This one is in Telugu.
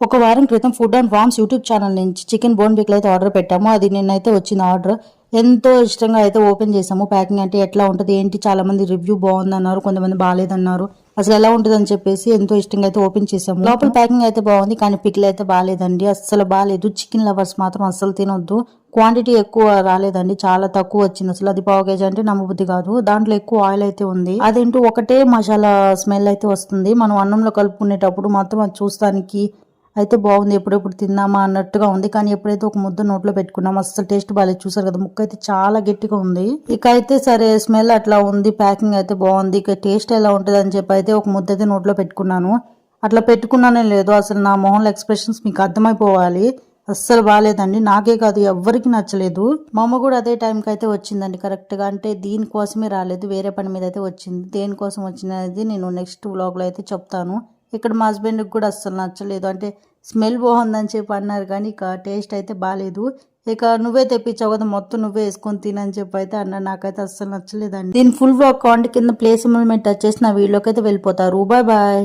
ఒక వారం క్రితం Food and Farms YouTube channel నుంచి చికెన్ బోన్ పిక్లు అయితే ఆర్డర్ పెట్టాము. అది నిన్నైతే వచ్చింది ఆర్డర్. ఎంతో ఇష్టంగా అయితే ఓపెన్ చేసాము ప్యాకింగ్ అంటే ఎట్లా ఉంటుంది ఏంటి చాలా మంది రివ్యూ బాగుందన్నారు కొంతమంది బాగాలేదన్నారు. అసలు ఎలా ఉంటుందని చెప్పేసి ఎంతో ఇష్టంగా అయితే ఓపెన్ చేసాము లోపల ప్యాకింగ్ అయితే బాగుంది కానీ పిక్లు అయితే బాగాలేదండి. అస్సలు బాగాలేదు. చికెన్ లవర్స్ మాత్రం అస్సలు తినొద్దు. క్వాంటిటీ ఎక్కువ రాలేదండి చాలా తక్కువ వచ్చింది. అసలు అది పావు కేజీ అంటే నమ్మబుద్ధి కాదు. దాంట్లో ఎక్కువ ఆయిల్ అయితే ఉంది. అదేంటో ఒకటే మసాలా స్మెల్ అయితే వస్తుంది. మనం అన్నంలో కలుపుకునేటప్పుడు మొత్తం అది చూస్తానికి అయితే బాగుంది ఎప్పుడెప్పుడు తిందామా అన్నట్టుగా ఉంది. కానీ ఎప్పుడైతే ఒక ముద్ద నోట్లో పెట్టుకున్నాం అసలు టేస్ట్ బాగాలేదు చూసారు కదా ముక్క అయితే చాలా గట్టిగా ఉంది. ఇక అయితే సరే స్మెల్ అట్లా ఉంది ప్యాకింగ్ అయితే బాగుంది. ఇక టేస్ట్ ఎలా ఉంటుంది అని చెప్పి అయితే ఒక ముద్ద అయితే నోట్లో పెట్టుకున్నాను. అట్లా పెట్టుకున్నానే లేదు. అసలు నా మొహంలో ఎక్స్ప్రెషన్స్ మీకు అర్థమైపోవాలి. అస్సలు బాగాలేదండి నాకే కాదు ఎవ్వరికి నచ్చలేదు. మా అమ్మ కూడా అదే టైంకి అయితే వచ్చిందండి కరెక్ట్గా. అంటే దీనికోసమే రాలేదు వేరే పని మీద అయితే వచ్చింది. దేనికోసం వచ్చినది నేను నెక్స్ట్ వ్లాగ్లో అయితే చెప్తాను. ఇక్కడ మా హస్బెండ్కి కూడా అస్సలు నచ్చలేదు. అంటే స్మెల్ బాగుందని చెప్పి అన్నారు కానీ ఇక టేస్ట్ అయితే బాగాలేదు ఇక నువ్వే తెప్పించావు కదా మొత్తం నువ్వే వేసుకొని తినని చెప్పి అయితే అన్న నాకైతే అస్సలు నచ్చలేదండి. దీని ఫుల్ బ్లాక్ కాంట్ కింద ప్లేస్ టచ్ చేసిన నా వీడియోకి అయితే వెళ్ళిపోతారు. Bye bye